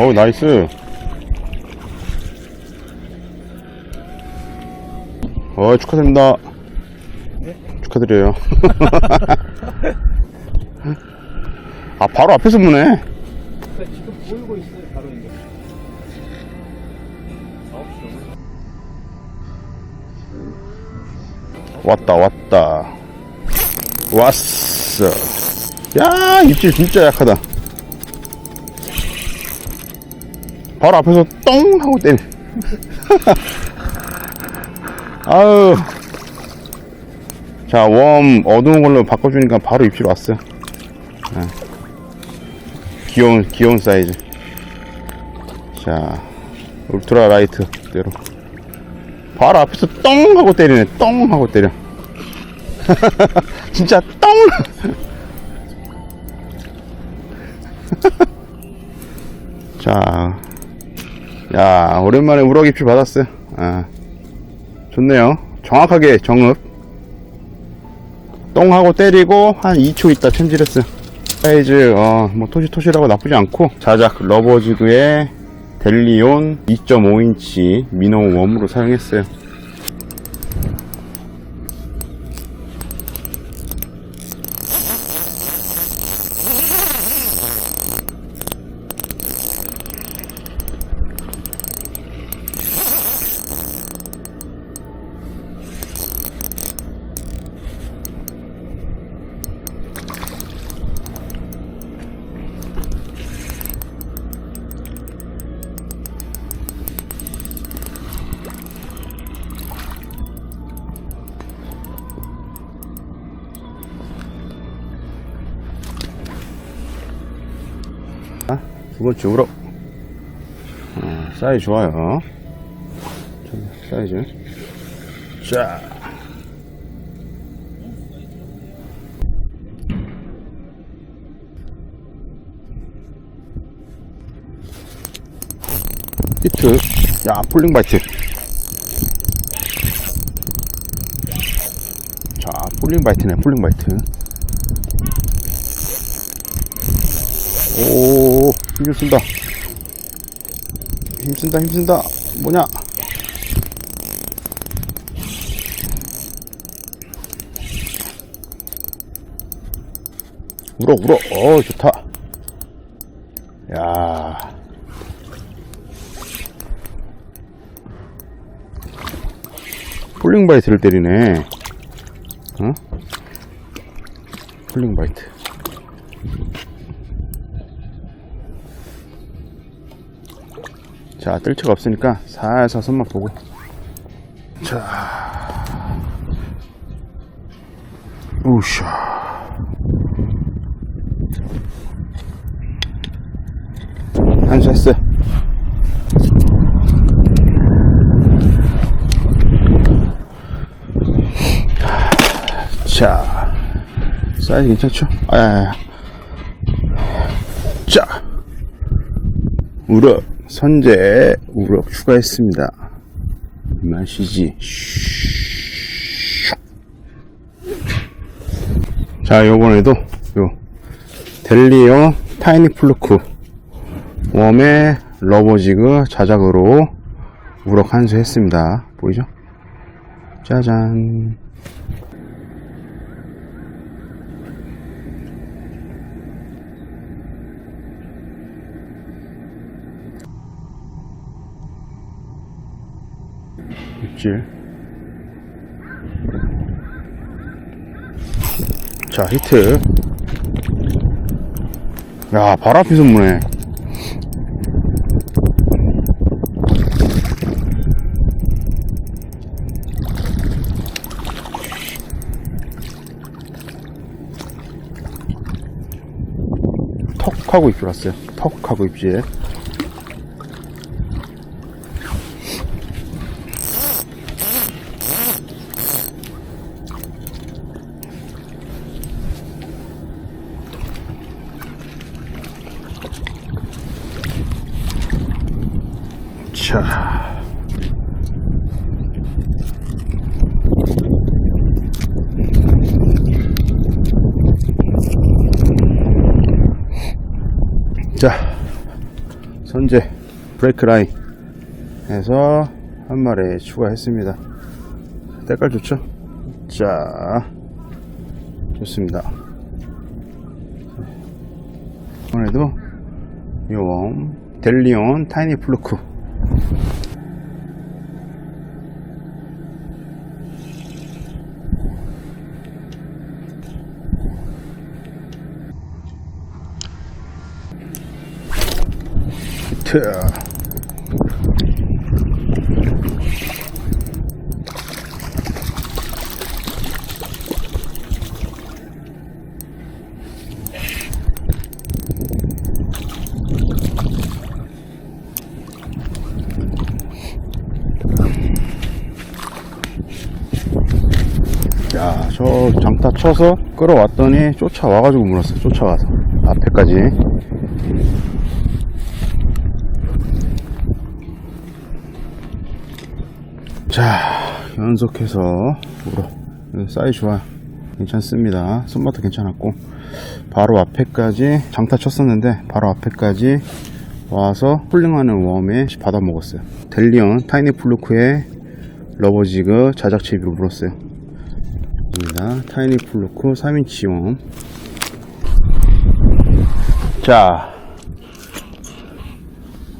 어우, 나이스. 어, 축하드립니다. 축하드려요. 아, 바로 앞에서 무네. 그러니까 지금 보이고 있어요, 바로 이제. 왔다, 왔다. 왔어. 야, 입질 진짜 약하다. 바로 앞에서 똥! 하고 때리. 아유. 자, 웜 어두운 걸로 바꿔주니까 바로 입질 왔어. 아. 귀여운, 귀여운 사이즈. 자, 울트라 라이트 대로. 바로 앞에서 똥! 하고 때리네. 똥! 하고 때려. 진짜 똥! 자, 야, 오랜만에 우럭 입질 받았어요. 아, 좋네요. 정확하게 정읍. 똥하고 때리고 한 2초 있다 챔질했어요. 사이즈, 어, 뭐 토시토시라고 나쁘지 않고 자작 러버지그의 델리온 2.5인치 미노 웜으로 사용했어요. 두 번째 우럭. 어, 사이즈 좋아요. 자, 사이즈. 자. 히트. 야, 폴링 바이트. 자, 폴링 바이트네, 폴링 바이트. 오, 힘 쓴다. 힘 쓴다, 힘 쓴다. 뭐냐? 울어, 울어. 어, 좋다. 야. 폴링 바이트를 때리네. 어? 폴링 바이트. 자, 뜰채가 없으니까 살살 손만 보고. 자. 우샤. 한수했어. 자. 사이즈 괜찮죠? 아, 야, 야. 자. 우럭 선제 우럭 추가했습니다. 마시지. 자 요번에도 요 델리오 타이니 플루크 웜의 러버지그 자작으로 우럭 한수 했습니다. 보이죠? 짜잔 입질 자 히트. 야 바로 앞에서 무네 턱 하고 입질 왔어요. 턱 하고 입질 자. 자, 선제 브레이크 라인 해서 한 마리 추가했습니다. 때깔 좋죠? 자, 좋습니다. 이번에도 요웜 델리온 타이니 플루크. 히트 야, 저 장타 쳐서 끌어왔더니 쫓아와가지고 물었어요. 쫓아와서. 앞에까지. 자, 연속해서 물어. 네, 사이즈 좋아요. 괜찮습니다. 손맛도 괜찮았고. 바로 앞에까지 장타 쳤었는데, 바로 앞에까지 와서 폴링하는 웜에 받아 먹었어요. 델리온 타이니 플루크의 러버지그 자작체비로 물었어요. 입니다. 타이니 플루크 3인치 웜. 자,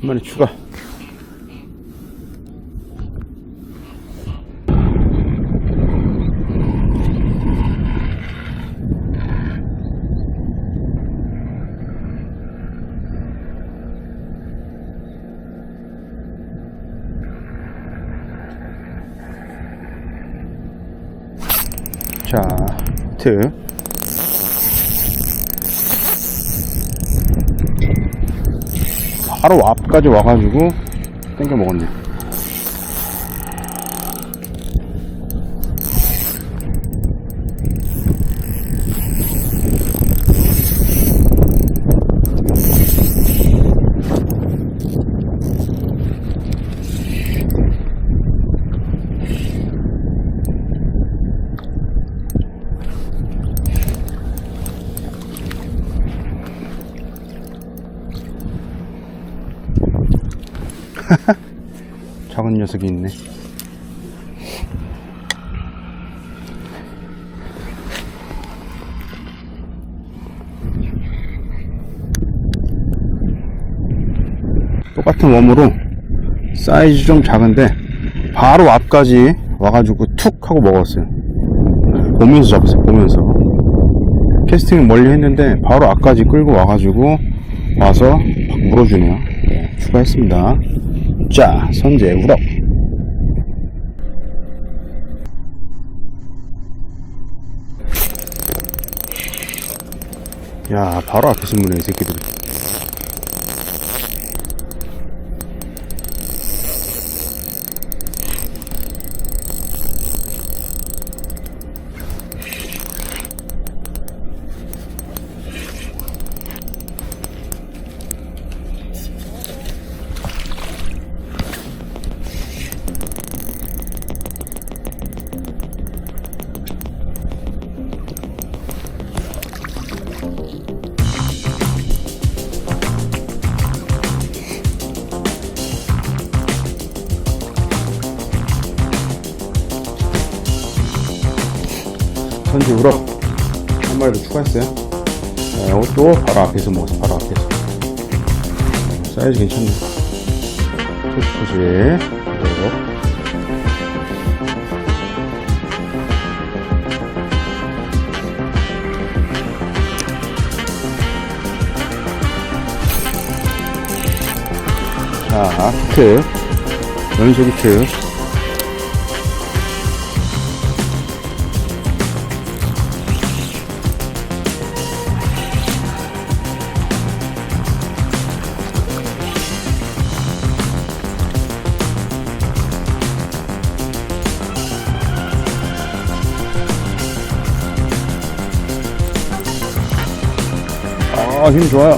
한 마리 추가. 자, 트. 바로 앞까지 와가지고 땡겨 먹었네. 작은 녀석이 있네. 똑같은 웜으로 사이즈 좀 작은데 바로 앞까지 와가지고 툭 하고 먹었어요. 보면서 잡았어요. 보면서 캐스팅을 멀리 했는데 바로 앞까지 끌고 와가지고 와서 막 물어주네요. 네, 추가했습니다. 자, 선제 우럭. 야, 바로 앞에서 무네, 이 새끼들. 선제 우럭. 한 마리 더 추가했어요. 자, 이것도 바로 앞에서 먹었어, 바로 앞에서. 사이즈 괜찮네. 토시토시. 우럭. 자, 히트. 연속 히트. 아, 힘 좋아요.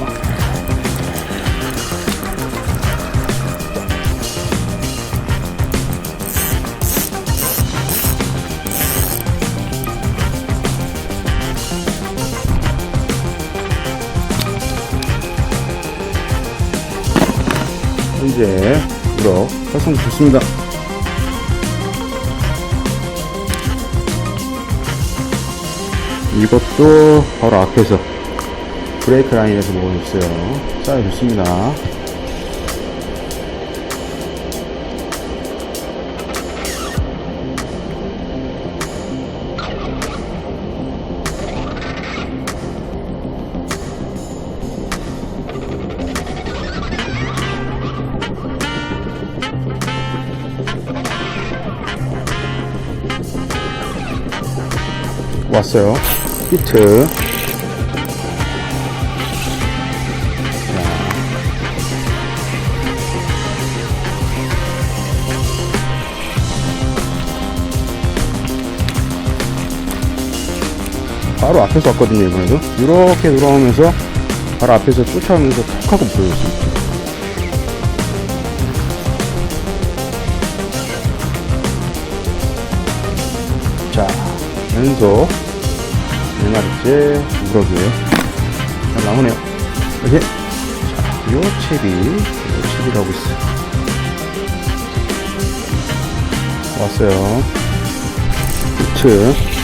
현재 우럭 활성 좋습니다. 이것도 바로 앞에서 브레이크 라인에서 먹고 있어요. 사이 좋습니다. 왔어요. 히트. 바로 앞에서 왔거든요, 이번에도. 이렇게 돌아오면서 바로 앞에서 쫓아오면서 툭 하고 보여줬습니다. 자, 연속 네 마리째 우럭이에요. 잘 나오네요. 이렇게 자, 요 칩이 요 칩이 가고 있어. 왔어요. 우측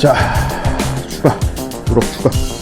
자, 추가. 우럭 추가.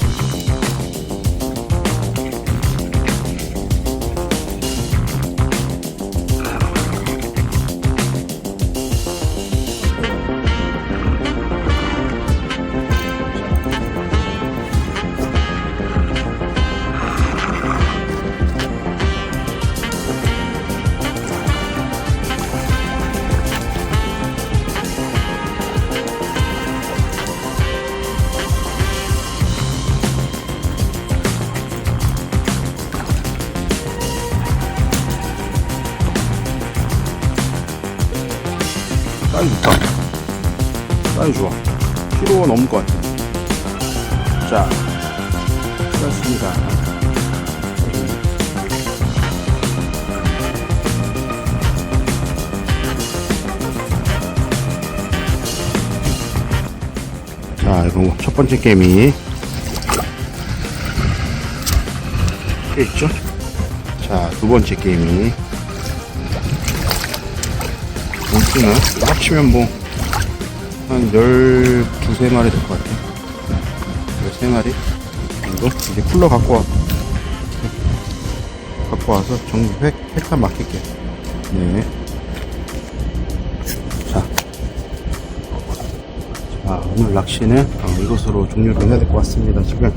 사이즈 좋아. 키로가 넘을 것. 자, 수고하셨습니다. 자, 이거 첫 번째 게임이 꽤 있죠? 자, 두 번째 게임이 몬스는 합치면 뭐, 한 12, 마리 될 것 같아요. 13마리 정도? 이제 쿨러 갖고 와. 갖고 와서 정리 획, 획한 맡길게요. 네. 자. 자, 오늘 낚시는 어, 이것으로 종료를 해야 될 것 같습니다. 지금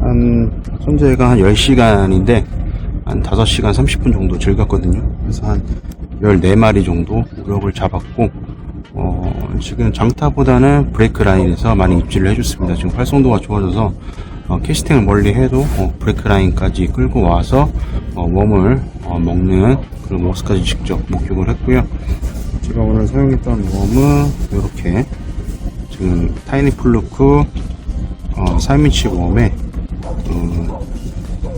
한, 현재가 한 10시간인데, 한 5시간 30분 정도 즐겼거든요. 그래서 한 14마리 정도 우럭을 잡았고, 어, 지금 장타보다는 브레이크 라인에서 많이 입질을 해줬습니다. 지금 활성도가 좋아져서, 어, 캐스팅을 멀리 해도, 어, 브레이크 라인까지 끌고 와서, 어, 웜을, 어, 먹는 그런 모습까지 직접 목격을 했고요. 제가 오늘 사용했던 웜은, 이렇게, 지금 타이니 플루크, 어, 3인치 웜에, 어,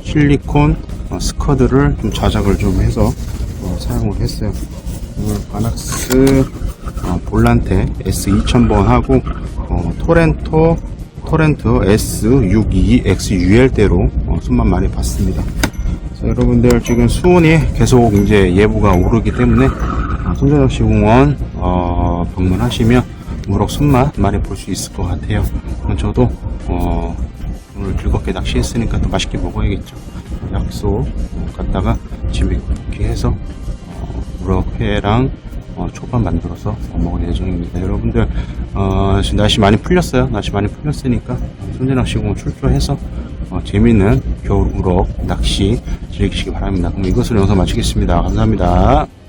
실리콘 어, 스커드를 좀 자작을 좀 해서 어, 사용을 했어요. 오늘 바낙스 어, 볼란테 S2000번 하고 어, 토렌토 토렌트 S62XUL대로 어, 손만 많이 봤습니다. 자, 여러분들 지금 수온이 계속 이제 예보가 오르기 때문에 어, 손전낚시공원 어, 어, 방문하시면 우럭 손맛 많이 볼 수 있을 것 같아요. 저도 어, 오늘 즐겁게 낚시했으니까 또 맛있게 먹어야겠죠. 약속 갔다가 집에 이렇게 해서 어, 우럭회랑 어, 초밥 만들어서 먹을 예정입니다. 여러분들 어, 지금 날씨 많이 풀렸어요. 날씨 많이 풀렸으니까 손재낚시공 출조해서 어, 재밌는 겨울 우럭 낚시 즐기시기 바랍니다. 그럼 이것으로 영상 마치겠습니다. 감사합니다.